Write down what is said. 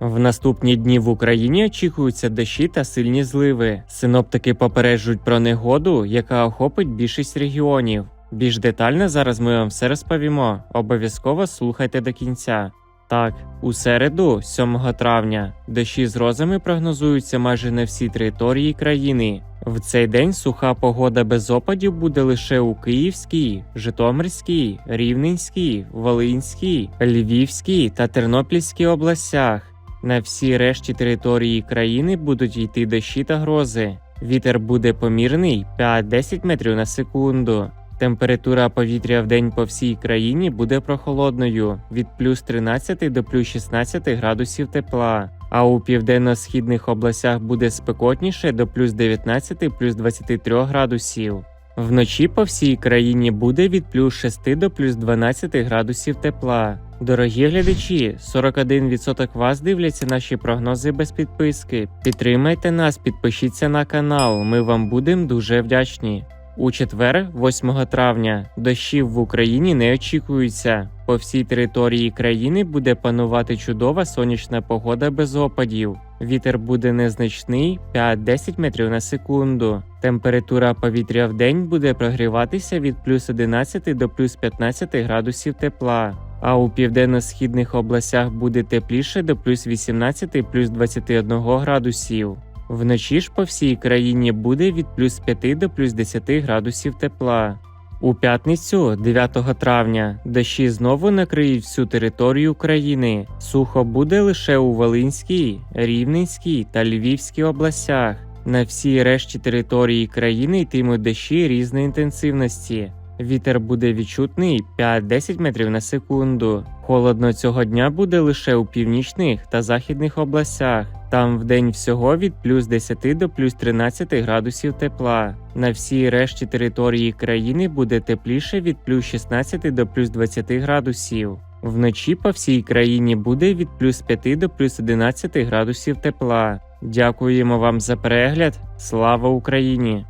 В наступні дні в Україні очікуються дощі та сильні зливи. Синоптики попереджують про негоду, яка охопить більшість регіонів. Більш детально зараз ми вам все розповімо. Обов'язково слухайте до кінця. Так, у середу, 7 травня, дощі з грозами прогнозуються майже на всій території країни. В цей день суха погода без опадів буде лише у Київській, Житомирській, Рівненській, Волинській, Львівській та Тернопільській областях. На всій решті території країни будуть йти дощі та грози. Вітер буде помірний 5-10 метрів на секунду. Температура повітря в день по всій країні буде прохолодною від плюс 13 до плюс 16 градусів тепла. А у південно-східних областях буде спекотніше до плюс 19 плюс 23 градусів. Вночі по всій країні буде від плюс 6 до плюс 12 градусів тепла. Дорогі глядачі, 41% вас дивляться наші прогнози без підписки. Підтримайте нас, підпишіться на канал. Ми вам будемо дуже вдячні. У четвер, 8 травня, дощів в Україні не очікується. По всій території країни буде панувати чудова сонячна погода без опадів. Вітер буде незначний 5-10 метрів на секунду. Температура повітря в день буде прогріватися від плюс 11 до плюс 15 градусів тепла. А у південно-східних областях буде тепліше до плюс 18 плюс 21 градусів. Вночі ж по всій країні буде від плюс 5 до плюс 10 градусів тепла. У п'ятницю, 9 травня, дощі знову накриють всю територію країни. Сухо буде лише у Волинській, Рівненській та Львівській областях. На всій решті території країни йтимуть дощі різної інтенсивності. Вітер буде відчутний 5-10 метрів на секунду. Холодно цього дня буде лише у північних та західних областях. Там в день всього від плюс 10 до плюс 13 градусів тепла. На всій решті території країни буде тепліше від плюс 16 до плюс 20 градусів. Вночі по всій країні буде від плюс 5 до плюс 11 градусів тепла. Дякуємо вам за перегляд. Слава Україні!